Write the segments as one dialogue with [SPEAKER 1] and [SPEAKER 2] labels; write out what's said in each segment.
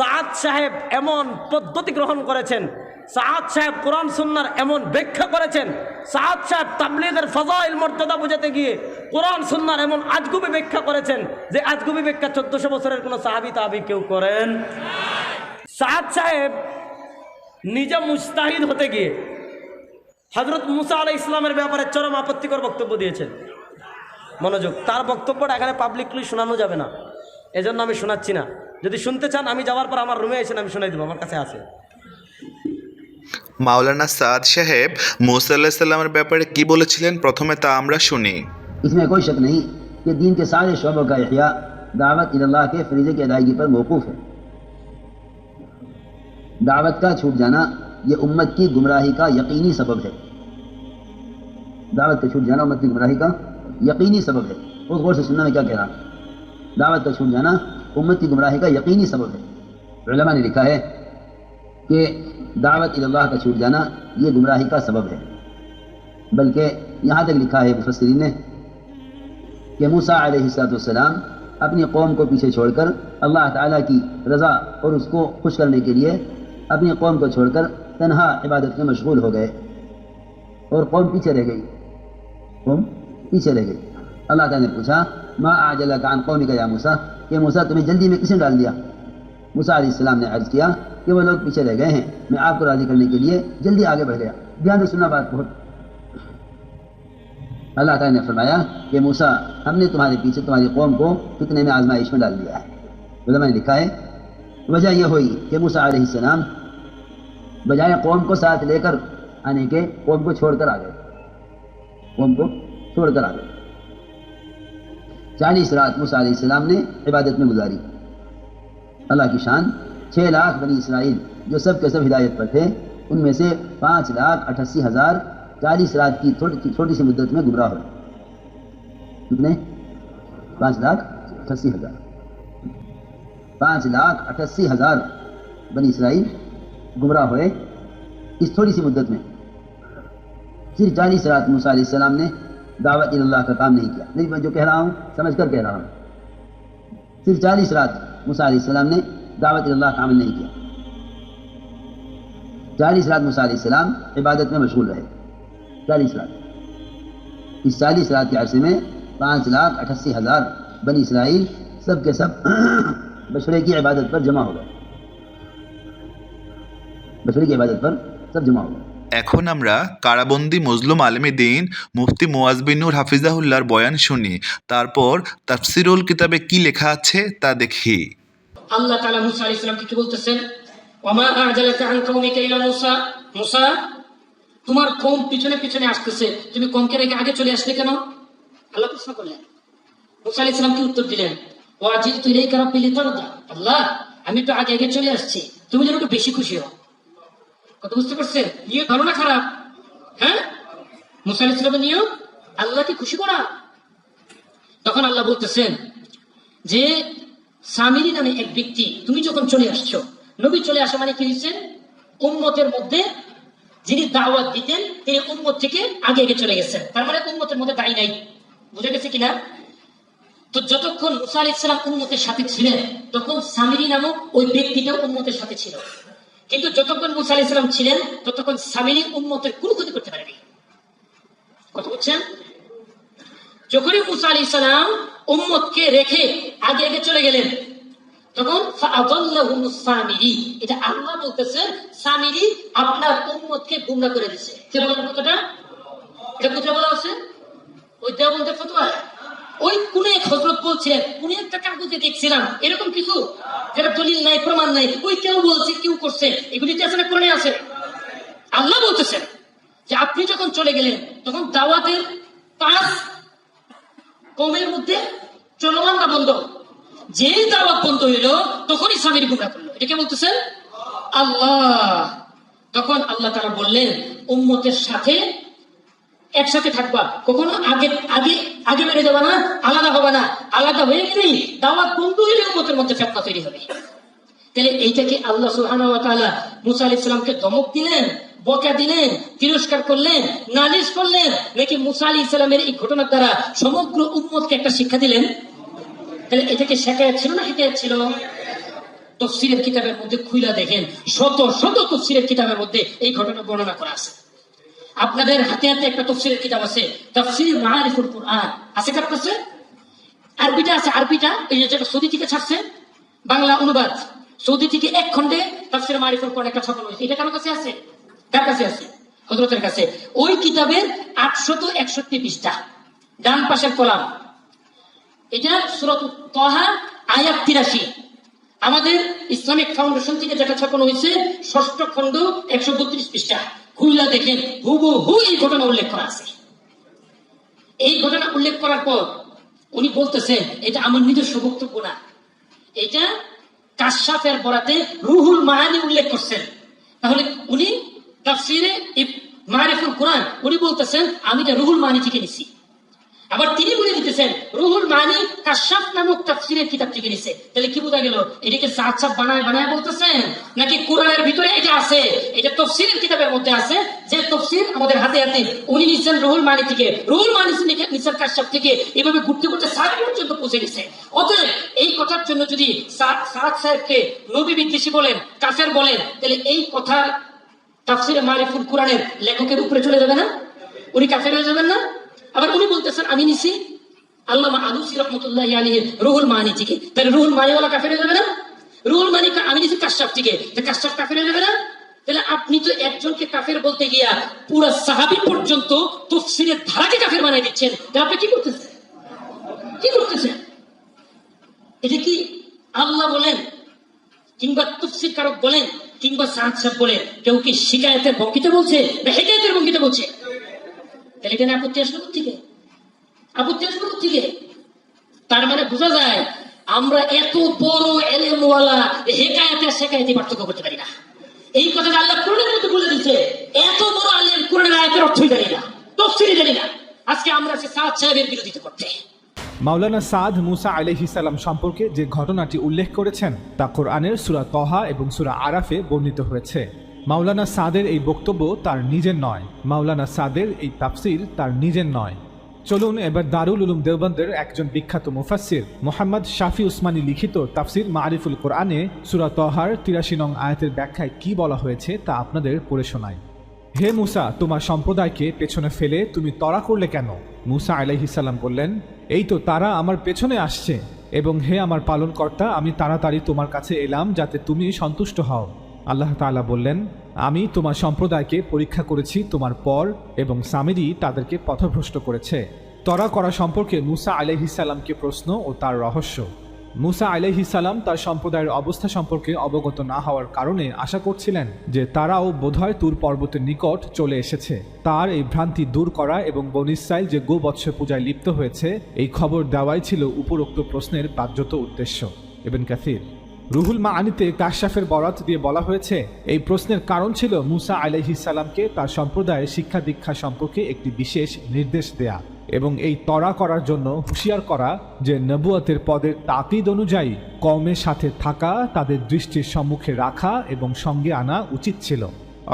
[SPEAKER 1] সাদ সাহেব এমন পদ্ধতি গ্রহণ করেছেন, সাদ সাহেব কোরআন সুন্নার এমন ব্যাখ্যা করেছেন, সাদ সাহেব তাবলিগের ফজাইল মর্যাদা বোঝাতে গিয়ে কোরআন সুন্নার এমন আজগুবি ব্যাখ্যা করেছেন যে আজগুবি ব্যাখ্যা চোদ্দশো বছরের কোনো সাহাবি তাহাবি কেউ করেন সাদ সাহেব নিজে মুস্তাহিদ হতে গিয়ে হজরত মুসা আলাই ইসলামের ব্যাপারে চরম আপত্তিকর বক্তব্য দিয়েছেন। মনোযোগ, তার বক্তব্যটা এখানে পাবলিকলি শোনানো যাবে না। এজন্য আমি শোনাচ্ছি না। যদি শুনতে চান আমি যাওয়ার পর আমার রুমে এসে আমি শুনাই দেবো আমার কাছে আছে।
[SPEAKER 2] মাওলানা সাদ সাহেব মোসাল্লাহ সাল্লামের ব্যাপারে কি বলেছিলেন? প্রথমে তা আমরা শুনি।
[SPEAKER 3] اس میں کوئی شک نہیں کہ دین کے سارے شعبوں کا احیاء دعوت اللہ کے فریضے کی ادائیگی پر موقوف ہے دعوت کا چھوٹ جانا یہ امت کی گمراہی کا یقینی سبب ہے دعوت کا چھوٹ جانا امت کی گمراہی کا یقینی سبب ہے اس غور سے سننا میں کیا کہہ رہا دعوت کا چھوٹ جانا امت کی گمراہی کا یقینی سبب ہے۔ علماء نے لکھا ہے کہ دعوت اللہ کا چھوٹ جانا یہ گمراہی کا سبب ہے۔ بلکہ یہاں تک لکھا ہے مفسرین نے کہ موسا علیہ السلاۃ والسلام اپنی قوم کو پیچھے چھوڑ کر اللہ تعالیٰ کی رضا اور اس کو خوش کرنے کے لیے اپنی قوم کو چھوڑ کر تنہا عبادت میں مشغول ہو گئے اور قوم پیچھے رہ گئی۔ قوم پیچھے رہ گئی۔ اللہ تعالیٰ نے پوچھا، ما آج اللہ کا موسیٰ؟ کہ موسا تمہیں جلدی میں کس نے ڈال دیا۔ موسا علیہ السلام نے عرض کیا کہ وہ لوگ پیچھے رہ گئے ہیں۔ میں آپ کو راضی کرنے کے لیے جلدی آگے بڑھ گیا۔ دھیان سے سننا بات بہت۔ اللہ تعالیٰ نے فرمایا کہ موسا ہم نے تمہارے پیچھے تمہاری قوم کو فتنے میں آزمائش میں ڈال دیا ہے۔ علماء نے لکھا ہے، وجہ یہ ہوئی کہ موسا علیہ السلام بجائے قوم کو ساتھ لے کر آنے کے قوم کو چھوڑ کر آ گئے۔ قوم کو چھوڑ کر آ گئے۔ چالیس رات موسیٰ علیہ السلام نے عبادت میں گزاری۔ اللہ کی شان، چھ لاکھ بنی اسرائیل جو سب کے سب ہدایت پر تھے، ان میں سے پانچ لاکھ اٹھاسی ہزار چالیس رات کی چھوٹی سی مدت میں گمراہ ہوئے۔ کتنے؟ پانچ لاکھ اٹھاسی ہزار۔ پانچ لاکھ اٹھاسی ہزار بنی اسرائیل گمراہ ہوئے اس تھوڑی سی مدت میں۔ پھر چالیس رات موسیٰ علیہ السلام نے دعوت اللہ کا کام نہیں کیا۔ نہیں، میں جو کہہ رہا ہوں، سمجھ کر کہہ رہا ہوں۔ صرف چالیس رات موسیٰ علیہ السلام نے دعوت اللہ کا عمل نہیں کیا۔ چالیس رات موسیٰ علیہ السلام عبادت میں مشغول رہے۔ چالیس رات۔ اس چالیس رات کے عرصے میں پانچ لاکھ اٹھاسی ہزار بنی اسرائیل سب کے سب بشرے کی عبادت پر جمع ہو گئے۔ بشرے کی عبادت پر سب جمع ہو گئے۔
[SPEAKER 2] এখন আমরা কারাবন্দি মজলুম আলমী দিন মুফতি মোয়াজবিনুর হাফিজাহুল্লার বয়ান শুনি। তারপর তাফসিরুল কিতাবে কি লেখা আছে তা দেখি।
[SPEAKER 4] আল্লাহ তাআলা মুসা আলাইহিস সালামকে কি বলতেছেন ওমা আজালাকা আন কওমিকা ইলা মুসা? মুসা, তোমার কম পিছনে পিছনে আসতেছে। তুমি কমকে রেখে আগে চলে আসলে কেন? আল্লাহ প্রশ্ন করলেন। মুসা আলাইহিস সালাম কি উত্তর দিলেন? ওয়াজিলতু ইলাইকা রাব্বি লিতারদা। আল্লাহ, আমি তো আগে আগে চলে আসছি। তুমি যেন একটু বেশি খুশি হও। কত বুঝতে পারছেন? ধারণা খারাপ। হ্যাঁ? মুসা আলাইহিস সালামের নিয়ম আল্লাহকে খুশি করা। তখন আল্লাহ বলতেছেন যে, সামিরি নামে এক ব্যক্তি, তুমি যখন চলে আসছো, নবী চলে আসা মানে কি হয়েছে? উম্মতের মধ্যে যিনি দাওয়াত দিতেন, তিনি উম্মত থেকে আগে আগে চলে গেছেন। তার মানে উম্মতের মধ্যে দায়ী নাই। বুঝে গেছে কিনা? তো যতক্ষণ মুসা আলি ইসলাম উন্মতের সাথে ছিলেন, তখন সামিরি নামক ওই ব্যক্তিটাও উন্মতের সাথে ছিল। কিন্তু যতক্ষণ মুসা আলি ইসলাম ছিলেন, ততক্ষণ সামিরি উম্মতের কোনো ক্ষতি করতে পারেনি। কথা বলছেন? যখনই মুসা আলী সালাম উম্মতকে রেখে আগে আগে চলে গেলেন, তখন এটা আল্লাহ বলতেছেন সামিরি আপনার উম্মতকে গুমরা করে দিছে কে বলেন কথাটা? এটা কোথায় বলা আছে ওই দেওবন্দের ফতোয়া? ওই কোন এক হজরত বলছিলেন, কোন একটা কাগজে দেখছিলাম, এরকম কিছু? যেটা দলিল নাই, প্রমাণ নাই, ওই কেউ বলছে, কেউ করছে এগুলিতে আছে না কোরআনে আছে? আল্লাহ বলতেছেন যে আপনি যখন চলে গেলেন, তখন দাওয়াতের পাঁচ কমের মধ্যে চলমান না বন্ধ। যে দাওয়াত বন্ধ হইল, তখনই স্বামীর গুমরা করল। এটা কে বলতেছেন? আল্লাহ। তখন আল্লাহ তারা বললেন, উম্মতের সাথে একসাথে থাকবা। কখনো আগে আগে আগে বেড়ে যাবা না, আলাদা হবে না। আলাদা হয়ে গেলেই দাওয়াত বন্ধ হইলে উম্মতের মধ্যে ফেতনা তৈরি হবে। তাহলে এইটাকে আল্লাহ তাআলা মুসা আলাইহিস সালামকে ধমক দিলেন, বকা দিলেন, তিরস্কার করলেন, নালিশ করলেন, নাকি মুসা আলাইহিস সালামের এই ঘটনার দ্বারা সমগ্র উম্মতকে একটা শিক্ষা দিলেন? তাহলে এটাকে শেখায় ছিল না হিকায়াত ছিল? তফসিরের কিতাবের মধ্যে খুইলা দেখেন, শত শত তফসিরের কিতাবের মধ্যে এই ঘটনা বর্ণনা করা আছে। আপনাদের হাতে হাতে একটা তফসিরের কিতাব আছে। তফসির মারিফুল কোরআন। আছে কার কাছে? আরবিটা আছে, আরবিটা। এই যে যেটা সৌদি থেকে ছাড়ছে, বাংলা অনুবাদ। সৌদি থেকে এক খণ্ডে তাফসির মারিফুল কোরআন একটা ছাপানো হয়েছে এটা কারোর কাছে আছে? কার কাছে আছে? হজরতের কাছে। ওই কিতাবের আটশত একষট্টি পৃষ্ঠা। ডান পাশের কলাম। এটা সুরত তহা, আয়াত তিরাশি। আমাদের ইসলামিক ফাউন্ডেশন থেকে যেটা ছাপানো হয়েছে, ষষ্ঠ খণ্ড একশো বত্রিশ পৃষ্ঠা। খুললা দেখেন হুবু হু এই ঘটনা উল্লেখ করা আছে। এই ঘটনা উল্লেখ করার পর উনি বলতেছেন, এটা আমার নিজস্ব বক্তব্য না। এটা কাশাফের বরাতে রুহুল মাহানি উল্লেখ করছেন। তাহলে উনি তাফসিরে মারিফুল কোরআন, উনি বলতেছেন, আমি এটা রুহুল মাহানি থেকে নিছি। আবার তিনি বলে দিতেছেন, রুহুল মানি কাশাফ তাফসিরের কিতাব থেকে নিছে। তাহলে কি বোঝা গেল? এটাকে সাত সাত বানায় বানায় বলতেছেন? নাকি কোরআনের ভিতরে এটা আছে? এটা তফসিরের কিতাবের মধ্যে আছে। যে তফসির আমাদের হাতে হাতে, উনি নিচ্ছেন রুহুল মানি থেকে। রুহুল মানি নিচ্ছেন কাশাফ থেকে এভাবে ঘুরতে ঘুরতে সাত পর্যন্ত পৌঁছে গেছে। অতএব এই কথার জন্য যদি সাদ সাহেবকে নবী বিদ্বেষী বলেন, কাফের বলেন, তাহলে এই কথা তাফসিরে মারিফুল কোরআনের লেখকের উপরে চলে যাবে না? উনি কাফের হয়ে যাবেন না? আবার উনি বলতেছেন, আমি নিছি আল্লামা আলুসি রহমতুল্লাহ আলী রুহুল মানি থেকে তাহলে রুহুল মানিওয়ালা কাফের যাবে না? রুহুল মানি আমি নিছি কাশ্যাপ থেকে কাশ্যাপ কাফের যাবে না? তাহলে আপনি তো একজনকে কাফের বলতে গিয়া পুরো সাহাবি পর্যন্ত তফসিরের ধারাকে কাফের বানাই দিচ্ছেন। আপনি কি করতেছেন? কি করতেছেন? এটা কি আল্লাহ বলেন কিংবা তফসির কারক বলেন কিংবা সাহাদ সাহেব বলেন? কেউ কি শিকায়তের ভঙ্গিতে বলছে না হেকায়তের ভঙ্গিতে বলছে? তাহলে এখানে আপত্তি আসলো থেকে আপত্তি আসলো থেকে তার মানে বোঝা যায়, আমরা এত বড় এলেমওয়ালা, হেকায়াতে শেখায়তে পার্থক্য করতে পারি না। এই কথা আল্লাহ কোরআনের মধ্যে বলে দিচ্ছে এত বড় আলেম কোরআনের আয়াতের অর্থই জানি না তফসিরই জানি না। আজকে আমরা সে সাদ সাহেবের বিরোধিতা করতে।
[SPEAKER 5] মাওলানা সাদ মুসা আলহিসাল্লাম সম্পর্কে যে ঘটনাটি উল্লেখ করেছেন, তা কোরআনের সুরা তহা এবং সুরা আরাফে বর্ণিত হয়েছে। মাওলানা সাদের এই বক্তব্য তার নিজের নয়। মাওলানা সাদের এই তাফসির তার নিজের নয়। চলুন এবার দারুল উলুম দেওবন্দের একজন বিখ্যাত মুফাসির মোহাম্মদ শাফি উসমানী লিখিত তাফসির মারিফুল কোরআনে সুরা তহার তিরাশি নং আয়াতের ব্যাখ্যায় কি বলা হয়েছে তা আপনাদের পড়ে শোনায় হে মুসা, তোমার সম্প্রদায়কে পেছনে ফেলে তুমি তরা করলে কেন? মুসা আলাইহিসাল্লাম বললেন, এই তো তারা আমার পেছনে আসছে এবং হে আমার পালনকর্তা, আমি তাড়াতাড়ি তোমার কাছে এলাম যাতে তুমি সন্তুষ্ট হও। আল্লাহ তাআলা বললেন, আমি তোমার সম্প্রদায়কে পরীক্ষা করেছি, তোমার পর এবং সামিরি তাদেরকে পথভ্রষ্ট করেছে। তরা করা সম্পর্কে মুসা আলাইহিসাল্লামকে প্রশ্ন ও তার রহস্য। মুসা আলাইহিসাল্লাম তার সম্প্রদায়ের অবস্থা সম্পর্কে অবগত না হওয়ার কারণে আশা করছিলেন যে তারাও বোধহয় তুর পর্বতের নিকট চলে এসেছে। তার এই ভ্রান্তি দূর করা এবং বনিসাইল যে গোবৎস পূজায় লিপ্ত হয়েছে, এই খবর দেওয়াই ছিল উপরোক্ত প্রশ্নের বাহ্যত উদ্দেশ্য। এবং কাফির রুহুল মা আনিতে কাশাফের বরাত দিয়ে বলা হয়েছে, এই প্রশ্নের কারণ ছিল মুসা আলাইহিসাল্লামকে তার সম্প্রদায়ের শিক্ষা দীক্ষা সম্পর্কে একটি বিশেষ নির্দেশ দেয়া এবং এই তরা করার জন্য হুঁশিয়ার করা যে নবুয়তের পদের তাকিদ অনুযায়ী কমের সাথে থাকা, তাদের দৃষ্টির সম্মুখে রাখা এবং সঙ্গে আনা উচিত ছিল।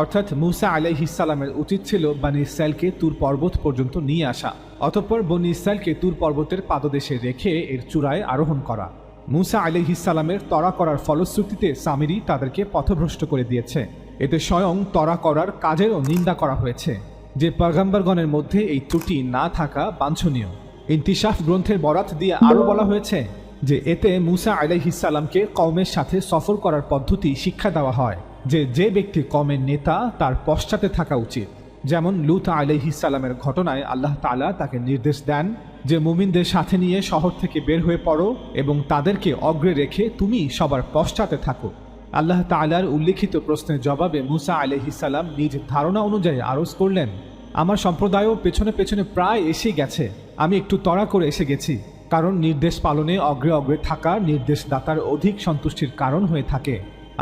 [SPEAKER 5] অর্থাৎ মুসা আলাইহিসাল্লামের উচিত ছিল বানি ইসরায়েলকে তুর পর্বত পর্যন্ত নিয়ে আসা, অতঃপর বনি ইসরায়েলকে তুর পর্বতের পাদদেশে রেখে এর চূড়ায় আরোহণ করা। মুসা আলিহিসাল্লামের তরা করার ফলশ্রুতিতে সামিরি তাদেরকে পথভ্রষ্ট করে দিয়েছে। এতে স্বয়ং তরা করার কাজেরও নিন্দা করা হয়েছে। যে পয়গাম্বরগণের মধ্যে এই ত্রুটি না থাকা বাঞ্ছনীয়। ইন্তিশাফ গ্রন্থের বরাত দিয়ে আরও বলা হয়েছে যে, এতে মুসা আলাইহিসাল্লামকে কওমের সাথে সফর করার পদ্ধতি শিক্ষা দেওয়া হয় যে যে ব্যক্তি কমের নেতা, তার পশ্চাতে থাকা উচিত। যেমন লুত আলাইহিসাল্লামের ঘটনায় আল্লাহ তাআলা তাকে নির্দেশ দেন যে মুমিনদের সাথে নিয়ে শহর থেকে বের হয়ে পড়ো এবং তাদেরকে অগ্রে রেখে তুমি সবার পশ্চাতে থাকো। আল্লাহ তাআলার উল্লিখিত প্রশ্নের জবাবে মুসা আলহিসাল্লাম নিজ ধারণা অনুযায়ী আরজ করলেন, আমার সম্প্রদায়ও পেছনে পেছনে প্রায় এসে গেছে। আমি একটু তড়া করে এসে গেছি, কারণ নির্দেশ পালনে অগ্রে অগ্রে থাকা নির্দেশদাতার অধিক সন্তুষ্টির কারণ হয়ে থাকে।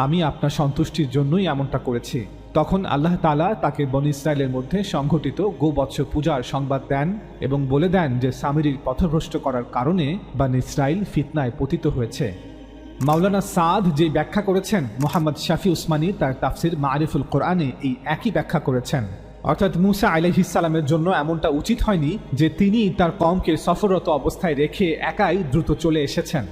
[SPEAKER 5] আমি আপনার সন্তুষ্টির জন্যই এমনটা করেছি। তখন আল্লাহ তালা তাকে বন ইসরায়েলের মধ্যে সংঘটিত গোবৎস পূজার সংবাদ দেন এবং বলে দেন যে সামিরির পথভ্রষ্ট করার কারণে বান ইসরায়েল ফিতনায় পতিত হয়েছে। মাওলানা সাদ যে ব্যাখ্যা করেছেন, মোহাম্মদ শাফি উসমানী তার তাফসির মারিফুল কোরআনে এই একই ব্যাখ্যা করেছেন। অর্থাৎ মুসা আলাইহিসালামের জন্য এমনটা উচিত হয়নি যে তিনি তার কমকে সফররত অবস্থায় রেখে একাই দ্রুত চলে এসেছেন।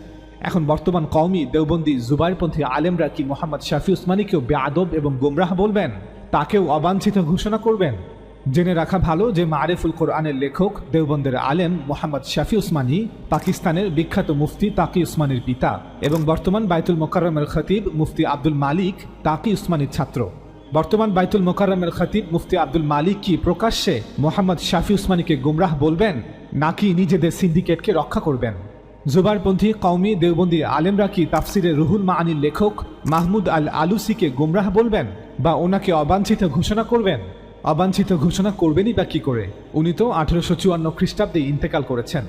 [SPEAKER 5] এখন বর্তমান কওমি দেওবন্দি জুবাইরপন্থী আলেমরা কি মোহাম্মদ শাফি উসমানীকেও বেআদব এবং গোমরাহ বলবেন? তাকেও অবাঞ্ছিত ঘোষণা করবেন। জেনে রাখা ভালো যে মারেফুল কোরআনের লেখক, দেওবন্দের আলেম মোহাম্মদ শাফি উসমানী পাকিস্তানের বিখ্যাত মুফতি তাকি উসমানীর পিতা এবং বর্তমান বাইতুল মোকাররমের খতিব মুফতি আব্দুল মালিক তাকি উসমানীর ছাত্র। বর্তমান বাইতুল মোকাররমের খতিব মুফতি আব্দুল মালিক কি প্রকাশ্যে মোহাম্মদ শাফি উসমানীকে গুমরাহ বলবেন, নাকি নিজেদের সিন্ডিকেটকে রক্ষা করবেন? জুবারপন্থী কওমি দেওবন্দি আলেমরা কি তাফসিরে রুহুল মাআনির লেখক মাহমুদ আল আলুসিকে গুমরাহ বলবেন বা ওনাকে অবাঞ্ছিত ঘোষণা করবেন? অবাঞ্ছিত ঘোষণা করবেনই বা কী করে? উনি তো আঠেরোশো চুয়ান্ন খ্রিস্টাব্দে ইন্তেকাল করেছেন।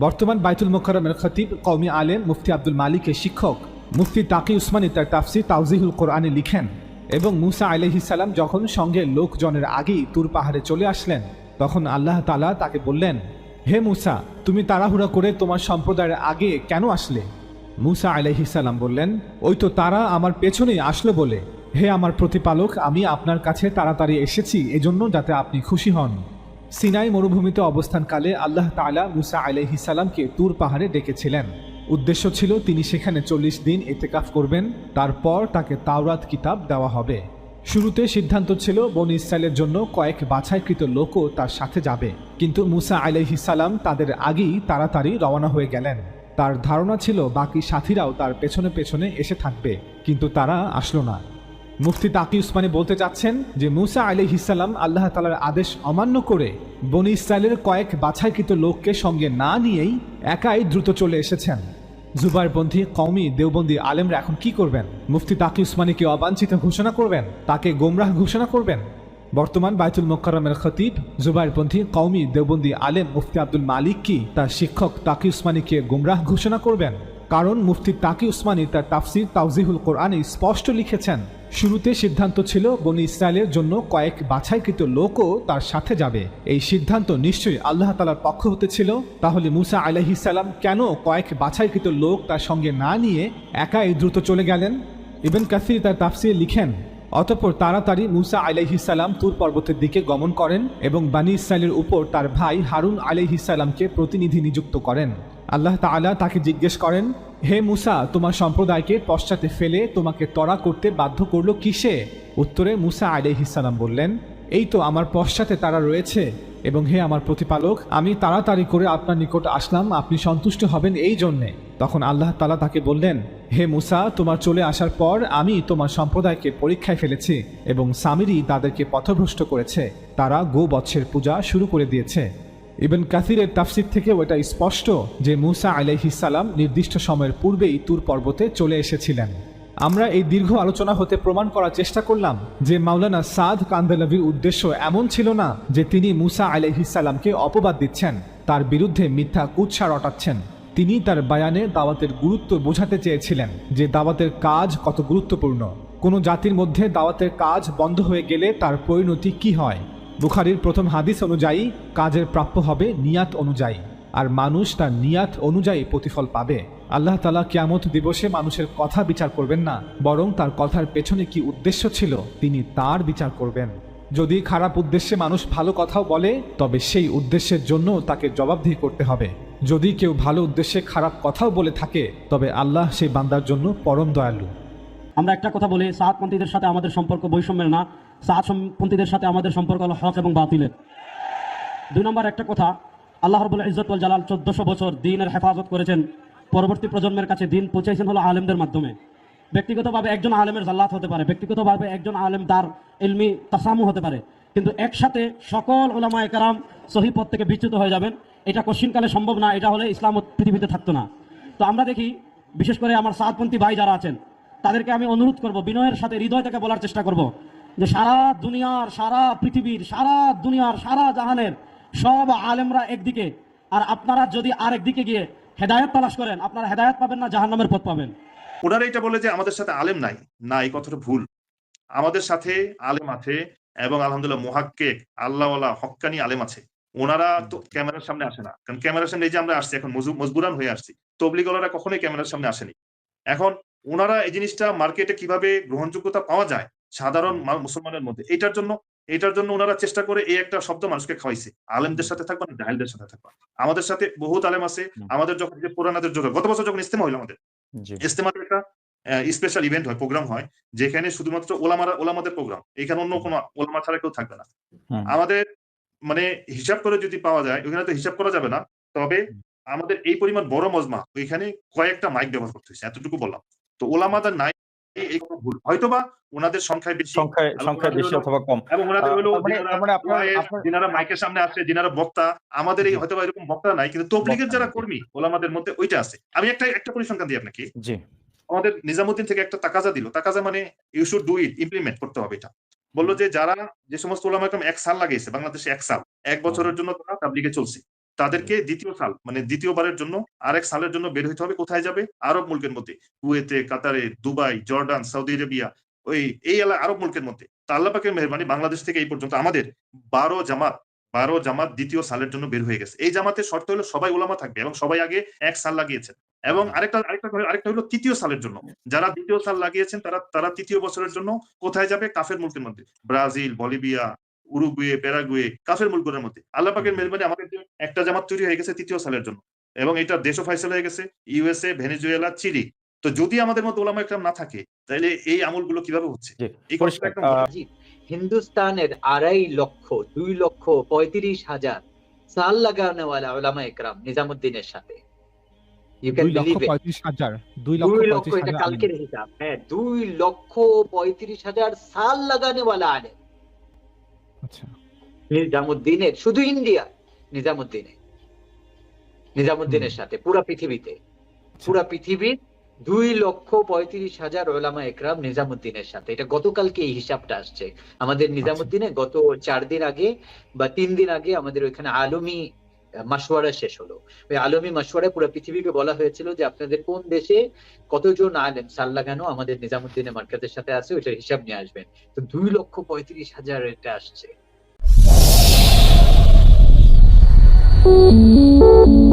[SPEAKER 5] বর্তমান বাইতুল মোকাররমের খতিব কওমি আলেম মুফতি আব্দুল মালিকের শিক্ষক মুফতি তাকি উসমানী তার তাফসির তাউজিহুল কোরআনে লিখেন এবং মুসা আলহিসাল্লাম যখন সঙ্গে লোকজনের আগেই তুর পাহাড়ে চলে আসলেন, তখন আল্লাহ তালা তাকে বললেন হে মুসা, তুমি তাড়াহুড়া করে তোমার সম্প্রদায়ের আগে কেন আসলে? মুসা আলহিসাল্লাম বললেন, ওই তো তারা আমার পেছনেই আসলো বলে। হে আমার প্রতিপালক, আমি আপনার কাছে তাড়াতাড়ি এসেছি, এজন্য যাতে আপনি খুশি হন। সিনাই মরুভূমিতে অবস্থানকালে আল্লাহ তালা মুসা আলহিসাল্লামকে তুর পাহাড়ে ডেকেছিলেন। উদ্দেশ্য ছিল, তিনি সেখানে চল্লিশ দিন এতেকাফ করবেন, তারপর তাকে তাওরাত কিতাব দেওয়া হবে। শুরুতে সিদ্ধান্ত ছিল বন ইসরায়েলের জন্য কয়েক বাছাইকৃত লোকও তার সাথে যাবে। কিন্তু মুসা আলাইহিসাল্লাম তাদের আগেই তাড়াতাড়ি রওনা হয়ে গেলেন। তার ধারণা ছিল বাকি সাথীরাও তার পেছনে পেছনে এসে থাকবে, কিন্তু তারা আসলো না। মুফতি তাকি উসমানী বলতে চাচ্ছেন যে মুসা আলিহিসাল্লাম আল্লাহ তালার আদেশ অমান্য করে বনি ইসরায়েলের কয়েক বাছাইকৃত লোককে সঙ্গে না নিয়েই একাই দ্রুত চলে এসেছেন। জুবারপন্থী কওমি দেওবন্দি আলেমরা এখন কি করবেন? মুফতি তাকি উসমানীকে অবাঞ্ছিত ঘোষণা করবেন? তাকে গোমরাহ ঘোষণা করবেন? বর্তমান বাইতুল মোকারমের খতিব জুবাইরপন্থী কওমি দেওবন্দি আলেম মুফতি আব্দুল মালিক কি তার শিক্ষক তাকি উসমানীকে গোমরাহ ঘোষণা করবেন? কারণ মুফতি তাকি উসমানী তার তাফসির তাউজিহুল কোরআনে স্পষ্ট লিখেছেন, শুরুতে সিদ্ধান্ত ছিল বনি ইসরায়েলের জন্য কয়েক বাছাইকৃত লোকও তার সাথে যাবে। এই সিদ্ধান্ত নিশ্চয়ই আল্লাহ তালার পক্ষ হতে ছিল। তাহলে মুসা আলাইহিসাল্লাম কেন কয়েক বাছাইকৃত লোক তার সঙ্গে না নিয়ে একাই দ্রুত চলে গেলেন? ইবেন কাসির তার তাফসির লিখেন, অতঃপর তাড়াতাড়ি মুসা আলাইহিসাল্লাম তুর পর্বতের দিকে গমন করেন এবং বানি ইসরায়েলের উপর তার ভাই হারুন আলাইহিসাল্লামকে প্রতিনিধি নিযুক্ত করেন। আল্লাহ তাআলা তাকে জিজ্ঞেস করেন, হে মুসা, তোমার সম্প্রদায়কে পশ্চাতে ফেলে তোমাকে তড়া করতে বাধ্য করল কিসে? উত্তরে মুসা আলাইহিসাল্লাম বললেন, এই তো আমার পশ্চাতে তারা রয়েছে এবং হে আমার প্রতিপালক, আমি তাড়াতাড়ি করে আপনার নিকট আসলাম, আপনি সন্তুষ্ট হবেন এই জন্যে। তখন আল্লাহ তালা তাকে বললেন, হে মুসা, তোমার চলে আসার পর আমি তোমার সম্প্রদায়কে পরীক্ষায় ফেলেছি এবং সামিরি তাদেরকে পথভ্রষ্ট করেছে। তারা গো বৎসের পূজা শুরু করে দিয়েছে। ইবেন কাসিরের তাফসির থেকে ওটা স্পষ্ট যে মুসা আলাইহিসাল্লাম নির্দিষ্ট সময়ের পূর্বেই তুর পর্বতে চলে এসেছিলেন। আমরা এই দীর্ঘ আলোচনা হতে প্রমাণ করার চেষ্টা করলাম যে মাওলানা সাদ কান্দেলাভির উদ্দেশ্য এমন ছিল না যে তিনি মুসা আলাইহিসাল্লামকে অপবাদ দিচ্ছেন, তার বিরুদ্ধে মিথ্যা কুৎসা রটাচ্ছেন তিনি তার বায়ানে দাওয়াতের গুরুত্ব বোঝাতে চেয়েছিলেন যে দাওয়াতের কাজ কত গুরুত্বপূর্ণ। কোনো জাতির মধ্যে দাওয়াতের কাজ বন্ধ হয়ে গেলে তার পরিণতি কি হয়? বুখারির প্রথম হাদিস অনুযায়ী, কাজের প্রাপ্য হবে নিয়াত অনুযায়ী, আর মানুষ তার নিয়াত অনুযায়ী প্রতিফল পাবে। আল্লাহ তালা কিয়ামত দিবসে মানুষের কথা বিচার করবেন না, বরং তার কথার পেছনে কি উদ্দেশ্য ছিল, তিনি তার বিচার করবেন। যদি খারাপ উদ্দেশ্যে মানুষ ভালো কথাও বলে, তবে সেই উদ্দেশ্যের জন্য তাকে জবাবদিহি করতে হবে। যদি কেউ ভালো উদ্দেশ্যে খারাপ কথাও বলে থাকে, তবে আল্লাহ সেই বান্দার জন্য পরম দয়ালু।
[SPEAKER 6] আমরা একটা কথা বলি সাতপন্থীদের সাথে আমাদের সম্পর্ক বৈষম্যের না। সাতপন্থীদের সাথে আমাদের সম্পর্ক হলো হক এবং বাতিলের। দুই নম্বর একটা কথা, আল্লাহ রবুল্লা ইজ্জতুল জালাল চোদ্দশো বছর দিনের হেফাজত করেছেন। পরবর্তী প্রজন্মের কাছে দিন পৌঁছাইছেন হলো আলেমদের মাধ্যমে। ব্যক্তিগতভাবে একজন আলেমের জাল্লাত হতে পারে, ব্যক্তিগতভাবে একজন আলেম তার ইলমি তাসামু হতে পারে। কিন্তু একসাথে সকল ওলামা একরাম সহি পথ থেকে বিচ্যুত হয়ে যাবেন। এটা কশ্চিনকালে সম্ভব না, এটা হলে ইসলাম পৃথিবীতে থাকতো না। তো আমরা দেখি, বিশেষ করে আমার সাতপন্থী ভাই যারা আছেন, তাদেরকে আমি অনুরোধ করব, বিনয়ের সাথে হৃদয় থেকে বলার চেষ্টা করব। যে সারা দুনিয়ার, সারা পৃথিবীর, সারা দুনিয়ার, সারা জাহানের সব আলেমরা একদিকে। আর আপনারা যদি আরেক দিকে গিয়ে হেদায়ত তালাশ করেন, আপনারা হেদায়ত পাবেন না, জাহান্নামের পথ পাবেন।
[SPEAKER 7] ওনারা এটা বলে যে আমাদের সাথে আলেম নাই। না, এই কথাটা ভুল। আমাদের সাথে আলেম আছে এবং আলহামদুলিল্লাহ মুহাক্কেক, আল্লাহওয়ালা, হক্কানি আলেম আছে। ওনারা তো ক্যামেরার সামনে আসে না। কারণ ক্যামেরার সামনে এই যে আমরা আসছি, এখন মজু- মজবুরান হয়ে আসছি। তবলিগলারা কখনোই ক্যামেরার সামনে আসেনি। এখন ওনারা এই জিনিসটা মার্কেটে কীভাবে গ্রহণযোগ্যতা পাওয়া যায় সাধারণ মুসলমানের মধ্যে। এটার জন্য এটার জন্য ওনারা চেষ্টা করে এই একটা শব্দ মানুষকে খাওয়াইছে। আলেমদের সাথে থাকবা না জাহেলদের সাথে থাকবা আমাদের সাথে বহুত আলেম আছে। আমাদের যখন যে পুরানাদের জোর গত বছর যখন ইস্তেমা হইল আমাদের
[SPEAKER 8] জি।
[SPEAKER 7] ইস্তেমার একটা স্পেশাল ইভেন্ট হয় প্রোগ্রাম হয় যেখানে শুধুমাত্র ওলামারা ওলামাদের প্রোগ্রাম এখানে অন্য কোনো ওলামা ছাড়া কেউ থাকবে না। আমাদের মানে হিসাব করে যদি পাওয়া যায় ওখানে তো হিসাব করা যাবে না। তবে আমাদের এই পরিমাণ বড় মজমা ওইখানে কয়েকটা মাইক ব্যবহার করতে হয়েছে এতটুকু বললাম। তো ওলামাদের নাই এই- এই ভুল। হয়তোবা ওনাদের সংখ্যায় বেশি
[SPEAKER 8] সংখ্যায়
[SPEAKER 7] আর
[SPEAKER 8] বেশি অথবা কম।
[SPEAKER 7] এবং ওনাদের হলো যিনারা
[SPEAKER 8] তার আপনার-
[SPEAKER 7] ওয়াইজ,
[SPEAKER 8] আপনার-
[SPEAKER 7] যিনারা মাইকের সামনে আছে যিনারা বক্তা আমাদের এই হয়তো এরকম বক্তা নাই কিন্তু তবলিগের যারা কর্মী ওলামাদের মধ্যে ওইটা আছে। আমি একটা একটা পরিসংখ্যান দিই আপনাকে।
[SPEAKER 8] জি।
[SPEAKER 7] আমাদের নিজামুদ্দিন থেকে একটা তাকাজা দিল। তাকাজা মানে you should do it implement করতে হবে এটা। বলল যে যারা যে সমস্ত ওলামা এক সাল লাগিয়েছে বাংলাদেশে এক সাল এক বছরের জন্য তারা তাবলিগে চলছে। তাদেরকে দ্বিতীয় সাল মানে দ্বিতীয়বারের জন্য আরেক সালের জন্য বের হইতে হবে। কোথায় যাবে? আরব মুলকের মধ্যে। কুয়েতে, কাতারে, দুবাই, জর্ডান, সৌদি আরবিয়া ওই এই এলাকা আরব মুলকের মধ্যে। তা মেহরবানি বাংলাদেশ থেকে এই পর্যন্ত আমাদের বারো জামাত বারো জামাত দ্বিতীয় সালের জন্য বের হয়ে গেছে। এই জামাতের শর্ত হলো সবাই ওলামা থাকবে এবং সবাই আগে এক সাল লাগিয়েছেন। এবং আরেকটা আরেকটা আরেকটা হলো তৃতীয় সালের জন্য। যারা দ্বিতীয় সাল লাগিয়েছেন, তারা তারা তৃতীয় বছরের জন্য কোথায় যাবে? কাফের মুলকের মধ্যে। ব্রাজিল, বলিভিয়া, উরুগুয়ে প্যারাগুয়ে কাফের মুলকের মধ্যে। আল্লাহ পাকের মেহরবানি আমাদের একটা জামাত তৈরি হয়ে গেছে তৃতীয় সালের জন্য। এবং এটা দেশও ফাইসল হয়ে গেছে ইউএসএ ভেনেজুয়েলা চিলি। তো যদি আমাদের মতো ওলামা একরাম না থাকে তাহলে এই আমলগুলো কীভাবে হচ্ছে?
[SPEAKER 9] হিন্দুস্তানের আড়াই লক্ষ দুই লক্ষ পঁয়ত্রিশ হাজার সাল লাগানোওয়ালা ওলামা একরাম নিজামুদ্দিনের সাথে। কালকের হিসাব। হ্যাঁ দুই লক্ষ পঁয়ত্রিশ হাজার সাল লাগানোওয়ালা আলেম।
[SPEAKER 5] আচ্ছা।
[SPEAKER 9] নিজামুদ্দিনের শুধু ইন্ডিয়া নিজামুদ্দিনে নিজামুদ্দিনের সাথে পুরা পৃথিবীতে। পুরা পৃথিবীর দুই লক্ষ পঁয়ত্রিশ হাজার ওলামা একরাম নিজামুদ্দিনের সাথে। এটা গতকালকে এই হিসাবটা আসছে। আমাদের নিজামুদ্দিনে গত চার দিন আগে বা তিন দিন আগে আমাদের ওইখানে আলমী মাসওয়ারা শেষ হলো। ওই আলমী মাসওয়ারায় পুরো পৃথিবীকে বলা হয়েছিল যে আপনাদের কোন দেশে কতজন আলেম সাল লাগানো আমাদের নিজামুদ্দিনের মার্কাজের সাথে আছে ওইটার হিসাব নিয়ে আসবেন। তো দুই লক্ষ পঁয়ত্রিশ হাজার এটা আসছে। Thank you.